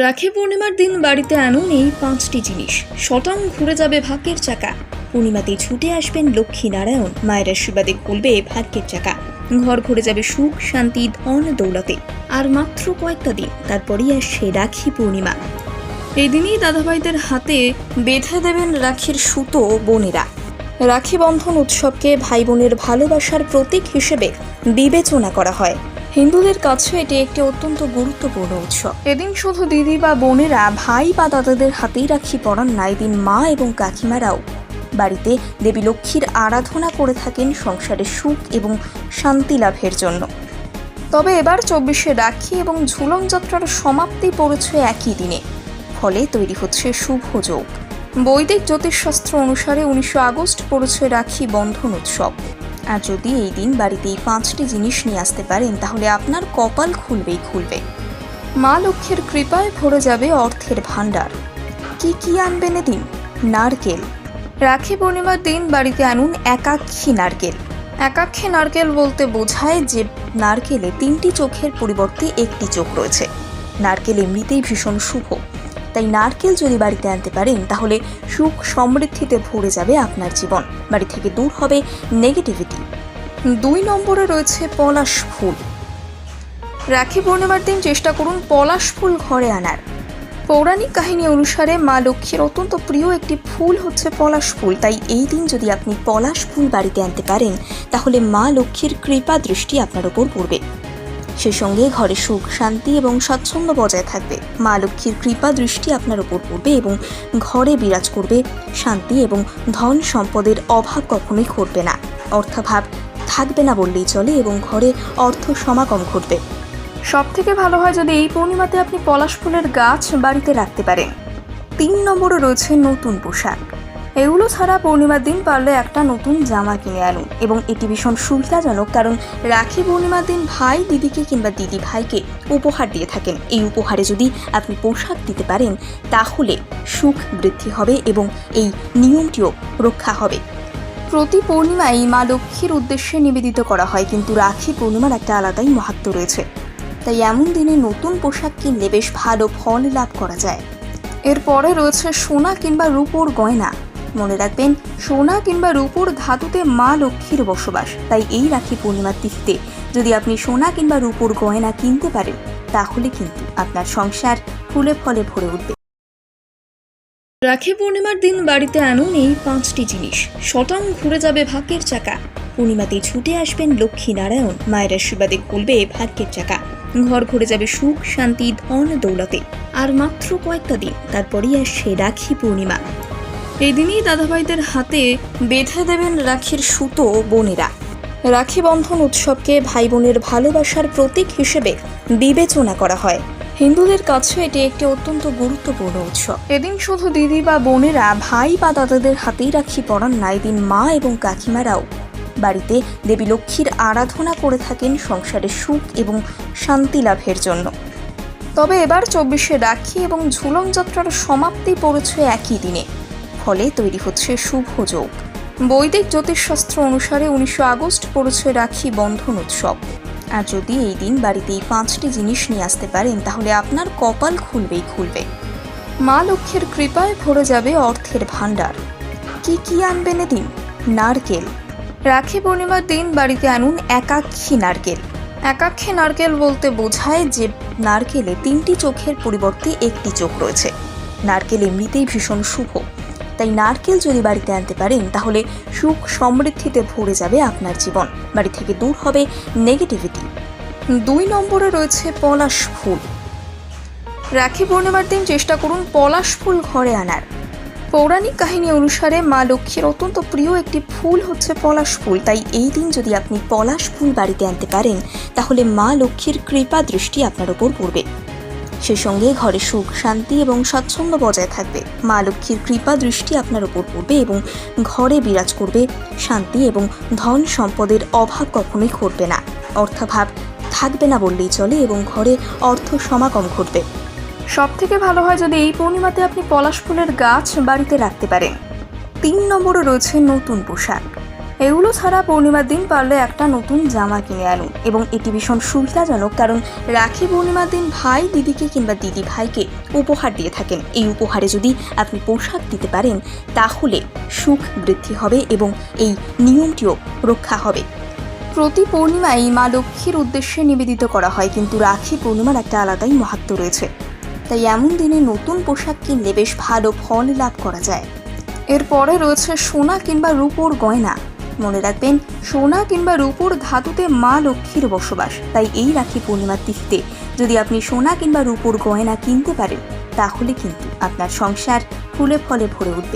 রাখি পূর্ণিমার দিন, বাড়িতে আনুন এই পাঁচটি জিনিস। শটাং ঘুরে যাবে ভাগ্যের চাকা। পূর্ণিমাতে ছুটে আসবেন লক্ষ্মী নারায়ণ মায়ের আশীর্বাদে খুলবে ভাগ্যের চাকা। ঘর ঘুরে যাবে সুখ, শান্তি, ধন, দৌলতে। আর মাত্র কয়েকটা দিন, তারপরেই আসছে রাখি পূর্ণিমা। এই দিনই দাদাভাইদের হাতে বেঁধে দেবেন রাখির সুতো বোনেরা। রাখি বন্ধন উৎসবকে ভাই বোনের ভালোবাসার প্রতীক হিসেবে বিবেচনা করা হয়। হিন্দুদের কাছে এটি একটি অত্যন্ত গুরুত্বপূর্ণ উৎসব এদিন শুধু দিদি বা বোনেরা, ভাই বা দাদাদের হাতেই রাখি পড়ান না, এদিন মা এবং কাকিমারাও। বাড়িতে দেবী লক্ষ্মীর আরাধনা করে থাকেন সংসারে সুখ এবং শান্তি লাভের জন্য। তবে এবার চব্বিশে রাখি এবং ঝুলন যাত্রার সমাপ্তি পড়েছে একই দিনে। ফলে তৈরি হচ্ছে শুভ যোগ। বৈদিক জ্যোতিষশাস্ত্র অনুসারে উনিশশো আগস্ট পড়েছে রাখি বন্ধন উৎসব। আর যদি এই দিন বাড়িতে এই পাঁচটি জিনিস নিয়ে আসতে পারেন, তাহলে আপনার কপাল খুলবেই খুলবে। মা লক্ষ্মীর কৃপায় ভরে যাবে অর্থের ভাণ্ডার। কি কি আনবেন এদিন? নারকেল। রাখি পূর্ণিমার দিন বাড়িতে আনুন একাক্ষী নারকেল। একাক্ষী নারকেল বলতে বোঝায় যে নারকেলে তিনটি চোখের পরিবর্তে একটি চোখ রয়েছে। নারকেল এমনিতেই ভীষণ শুভ। তাই নারকেল যদি বাড়িতে আনতে পারেন, তাহলে সুখ সমৃদ্ধিতে ভরে যাবে আপনার জীবন। বাড়ি থেকে দূর হবে নেগেটিভিটি দুই নম্বরে রয়েছে পলাশ ফুল। রাখি পূর্ণিমার দিন চেষ্টা করুন পলাশ ফুল ঘরে আনার। পৌরাণিক কাহিনী অনুসারে মা লক্ষ্মীর অত্যন্ত প্রিয় একটি ফুল হচ্ছে পলাশ ফুল। তাই এই দিন যদি আপনি পলাশ ফুল বাড়িতে আনতে পারেন, তাহলে মা লক্ষ্মীর কৃপা দৃষ্টি আপনার ওপর পড়বে। সে সঙ্গে ঘরে সুখ, শান্তি এবং স্বাচ্ছন্দ্য বজায় থাকবে। মা লক্ষ্মীর কৃপা দৃষ্টি আপনার ওপর পড়বে এবং ঘরে বিরাজ করবে। শান্তি এবং ধন সম্পদের অভাব কখনোই ঘটবে না। অর্থাভাব থাকবে না বললেই চলে এবং ঘরে অর্থ সমাগম ঘটবে। সব থেকে ভালো হয় যদি এই পূর্ণিমাতে আপনি পলাশ ফুলের গাছ বাড়িতে রাখতে পারেন। তিন নম্বরে রয়েছে নতুন পোশাক। এগুলো ছাড়া পূর্ণিমার দিন পারলে একটা নতুন জামা কিনে আনুন। এবং এটি ভীষণ সুবিধাজনক, কারণ রাখি পূর্ণিমার দিন ভাই দিদিকে কিংবা দিদি ভাইকে উপহার দিয়ে থাকেন। এই উপহারে যদি আপনি পোশাক দিতে পারেন, তাহলে সুখ বৃদ্ধি হবে এবং এই নিয়মটিও রক্ষা হবে। প্রতি পূর্ণিমায় মা লক্ষ্মীর উদ্দেশ্যে নিবেদিত করা হয়, কিন্তু রাখি পূর্ণিমার একটা আলাদাই মাহাত্ম রয়েছে। তাই এমন দিনে নতুন পোশাক কিনলে বেশ ভালো ফল লাভ করা যায়। এরপরে রয়েছে সোনা কিংবা রূপোর গয়না। মনে রাখবেন, সোনা কিংবা রূপোর ধাতুতে মা লক্ষ্মীর বসবাস, তাই এই রাখি পূর্ণিমার তিথিতে। যদি আপনি সোনা কিংবা রূপোর গয়না কিনতে পারেন, তাহলে কিন্তু আপনার সংসার ফুলে ফলে ভরে উঠবে। রাখি পূর্ণিমার দিন বাড়িতে আনুন এই পাঁচটি জিনিস। শটাং ঘুরে যাবে ভাগ্যের চাকা। পূর্ণিমাতে ছুটে আসবেন লক্ষ্মী নারায়ণ মায়ের আশীর্বাদে খুলবে ভাগ্যের চাকা। ঘর ঘুরে যাবে সুখ, শান্তি, ধন, দৌলতে। আর মাত্র কয়েকটা দিন, তারপরেই আসছে রাখি পূর্ণিমা। এই দিনই দাদাভাইদের হাতে বেঁধে দেবেন রাখির সুতো বোনেরা। রাখি বন্ধন উৎসবকে ভাই বোনের ভালোবাসার প্রতীক হিসেবে বিবেচনা করা হয়। হিন্দুদের কাছে এটি একটি অত্যন্ত গুরুত্বপূর্ণ উৎসব। এদিন শুধু দিদি বা বোনেরা, ভাই বা দাদাদের হাতেই রাখি পড়ান না, এদিন মা এবং কাকিমারাও। বাড়িতে দেবী লক্ষ্মীর আরাধনা করে থাকেন সংসারে সুখ এবং শান্তি লাভের জন্য। তবে এবার চব্বিশে রাখি এবং ঝুলন যাত্রার সমাপ্তি পড়েছে একই দিনে। ফলে তৈরি হচ্ছে শুভ যোগ। বৈদিক জ্যোতিষশাস্ত্র অনুসারে উনিশশো আগস্ট পড়েছে রাখি বন্ধন উৎসব। আর যদি এই দিন বাড়িতে এই পাঁচটি জিনিস নিয়ে আসতে পারেন, তাহলে আপনার কপাল খুলবেই খুলবে। মা লক্ষ্মীর কৃপায় ভরে যাবে অর্থের ভাণ্ডার। কি কি আনবেন এদিন? নারকেল। রাখি পূর্ণিমার দিন বাড়িতে আনুন একাক্ষী নারকেল। একাক্ষী নারকেল বলতে বোঝায় যে নারকেলে তিনটি চোখের পরিবর্তে একটি চোখ রয়েছে। নারকেল এমনিতেই ভীষণ শুভ। তাই নারকেল যদি বাড়িতে আনতে পারেন, তাহলে সুখ সমৃদ্ধিতে ভরে যাবে আপনার জীবন। বাড়ি থেকে দূর হবে নেগেটিভিটি দুই নম্বরে রয়েছে পলাশ ফুল। রাখি পূর্ণিমার দিন চেষ্টা করুন পলাশ ফুল ঘরে আনার। পৌরাণিক কাহিনী অনুসারে মা লক্ষ্মীর অত্যন্ত প্রিয় একটি ফুল হচ্ছে পলাশ ফুল। তাই এই দিন যদি আপনি পলাশ ফুল বাড়িতে আনতে পারেন, তাহলে মা লক্ষ্মীর কৃপা দৃষ্টি আপনার ওপর পড়বে। সে সঙ্গে ঘরে সুখ, শান্তি এবং স্বাচ্ছন্দ্য বজায় থাকবে। মা লক্ষ্মীর কৃপা দৃষ্টি আপনার ওপর পড়বে এবং ঘরে বিরাজ করবে। শান্তি এবং ধন সম্পদের অভাব কখনোই ঘটবে না। অর্থাভাব থাকবে না বললেই চলে এবং ঘরে অর্থ সমাগম ঘটবে। সব থেকে ভালো হয় যদি এই পূর্ণিমাতে আপনি পলাশ ফুলের গাছ বাড়িতে রাখতে পারেন। তিন নম্বরে রয়েছে নতুন পোশাক। এগুলো ছাড়া পূর্ণিমার দিন পারলে একটা নতুন জামা কিনে আনুন। এবং এটি ভীষণ সুবিধাজনক, কারণ রাখি পূর্ণিমার দিন ভাই দিদিকে কিংবা দিদি ভাইকে উপহার দিয়ে থাকেন। এই উপহারে যদি আপনি পোশাক দিতে পারেন, তাহলে সুখ বৃদ্ধি হবে এবং এই নিয়মটিও রক্ষা হবে। প্রতি পূর্ণিমায় মা লক্ষ্মীর উদ্দেশ্যে নিবেদিত করা হয়, কিন্তু রাখি পূর্ণিমার একটা আলাদাই মাহাত্ম রয়েছে। তাই এমন দিনে নতুন পোশাক কিনলে বেশ ভালো ফল লাভ করা যায়। এরপরে রয়েছে সোনা কিংবা রূপোর গয়না। মনে রাখবেন, সোনা কিংবা রূপোর ধাতুতে মা লক্ষ্মীর বসবাস, তাই এই রাখি পূর্ণিমার তিথিতে। যদি আপনি সোনা কিংবা রূপোর গয়না কিনতে পারেন, তাহলে কিন্তু আপনার সংসার ফুলে ফলে ভরে উঠবে।